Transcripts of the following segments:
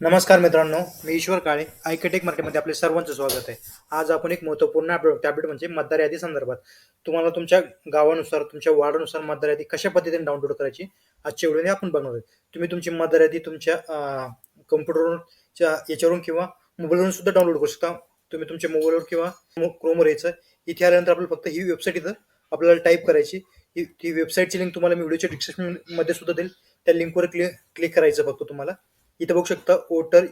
नमस्कार मित्रांनो मी ईश्वर काळे आयकेटेक मार्केटमध्ये आपले सर्वांचं स्वागत आहे. आज आपण एक महत्त्वपूर्ण अपडेट अपडेट म्हणजे मतदार यादी संदर्भात. तुम्हाला तुमच्या गावानुसार तुमच्या वार्डानुसार मतदार यादी कशा पद्धतीने डाउनलोड करायची आजच्या व्हिडिओने आपण बनवूया तुम्ही तुमची मतदार यादी तुमच्या कम्प्युटरच्या याच्यावरून किंवा मोबाईलवरून सुद्धा डाउनलोड करू शकता. तुम्ही तुमच्या मोबाईलवर किंवा क्रोमवर यायचं इथे आल्यानंतर आपल्याला फक्त ही वेबसाईट इथं आपल्याला टाईप करायची. ही ती वेबसाईटची लिंक तुम्हाला मी व्हिडिओच्या डिस्क्रिप्शनमध्ये सुद्धा देईल. त्या लिंकवर क्लिक क्लिक करायचं फक्त तुम्हाला. इथं बघू शकता voter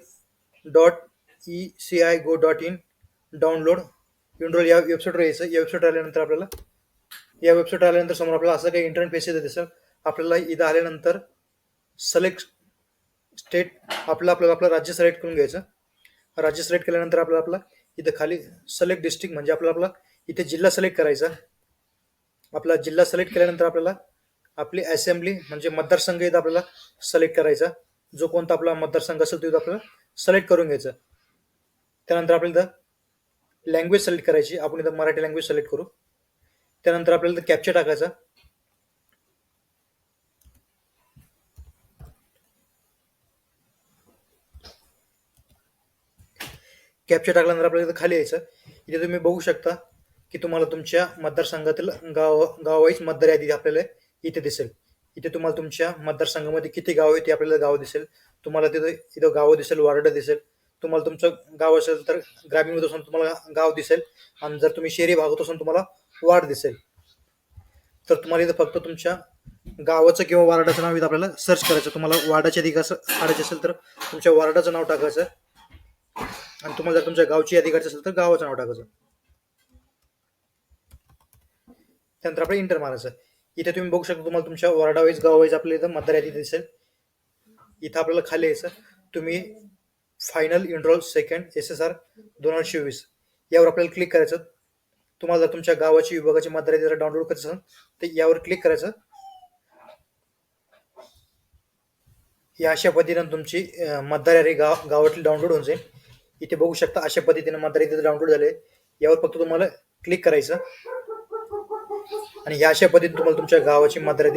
dot E C I gov dot in download. Enrol या वेबसाईटवर यायचं. या वेबसाईट आल्यानंतर आपल्याला या वेबसाईट आल्यानंतर समोर आपल्याला असं काही इंटरनेट पेज येतं दिसेल आपल्याला इथं आल्यानंतर सिलेक्ट स्टेट आपलं आपल्याला आपलं राज्य सिलेक्ट करून घ्यायचं. राज्य सिलेक्ट केल्यानंतर आपल्याला आपला इथं खाली सिलेक्ट डिस्ट्रिक्ट म्हणजे आपल्याला आपला इथे जिल्हा सिलेक्ट करायचा. आपला जिल्हा सिलेक्ट केल्यानंतर आपल्याला आपली असेंब्ली म्हणजे मतदारसंघ इथं आपल्याला सिलेक्ट करायचा. जो कोणता आपला मतदारसंघ असेल तो आपल्याला सिलेक्ट करून घ्यायचं. त्यानंतर आपल्याला इथं लँग्वेज सिलेक्ट करायची. आपण इथं मराठी लँग्वेज सिलेक्ट करू. त्यानंतर आपल्याला इथं कॅप्चर टाकायचा. कॅप्चर टाकल्यानंतर आपल्याला इथं खाली यायचं. इथे तुम्ही बघू शकता की तुम्हाला तुमच्या मतदारसंघातील गाव गाववाईज मतदार यादी आपल्याला इथे दिसेल. इथे तुम्हाला तुमच्या मतदारसंघामध्ये किती गाव आहे ते आपल्याला गाव दिसेल. तुम्हाला तिथं इथं गावं दिसेल वार्ड दिसेल. तुम्हाला तुमचं गाव असेल तर ग्रामीण भागात असेल तुम्हाला गाव दिसेल. आणि जर तुम्ही शहरी भागात असून तुम्हाला वार्ड दिसेल. तर तुम्हाला इथं फक्त तुमच्या गावाचं किंवा वार्डाचं नाव इथं आपल्याला सर्च करायचं. तुम्हाला वार्डाच्या यादी कसं असेल तर तुमच्या वार्डाचं नाव टाकायचं. आणि तुम्हाला जर तुमच्या गावची यादी काढायची असेल तर गावाचं नाव टाकायचं. त्यानंतर आपलं इंटर मारायचं. इथे तुम्ही बघू शकता तुम्हाला तुमच्या वॉर्डा वाईज गाव वाईज आपल्या इथं मतदार यादी दिसेल. इथं आपल्याला खाली यायचं. तुम्ही final enrol second S S R दोन हजार चोवीस. यावर आपल्याला क्लिक करायचं. तुम्हाला जर तुमच्या गावाची विभागाची मतदार यादी जर डाउनलोड करायचं असेल तर यावर क्लिक करायचं. या अशा पद्धतीनं तुमची मतदार यादी गाव गावातील डाउनलोड होऊन जाईल. इथे बघू शकता अशा पद्धतीनं मतदार यादी डाउनलोड झाले यावर फक्त तुम्हाला क्लिक करायचं. आणि ह्या अशा पद्धतीने तुम्हाला तुमच्या गावाची मतदार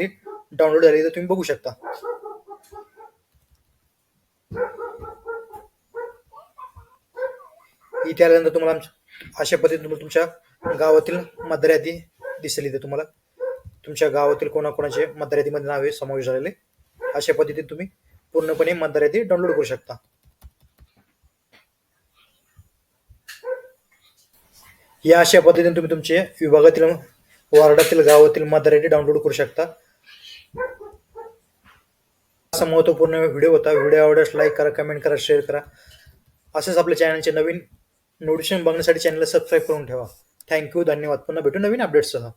डाउनलोड झाली तर तुम्ही बघू शकता. इथे आल्यानंतर तुम्हाला अशा पद्धतीने तुम्हाला तुमच्या गावातील मदर्यादी दिसली दिसेल इथे तुम्हाला तुमच्या गावातील कोणाकोणाचे मदर्यादीमध्ये नावे समावेश झालेले. अशा पद्धतीने तुम्ही पूर्णपणे मदर्यादी डाउनलोड करू शकता. या अशा पद्धतीने तुम्ही तुमचे विभागातील वार्डातील गावातील मतदार डाउनलोड करू शकता. असा महत्त्वपूर्ण व्हिडिओ होता. व्हिडिओ आवडल्यास लाईक करा कमेंट करा शेअर करा. असेच आपल्या चॅनलचे नवीन नोटिफिकेशन बघण्यासाठी चॅनलला सबस्क्राईब करून ठेवा. थँक्यू धन्यवाद. पुन्हा भेटू नवीन अपडेट्ससह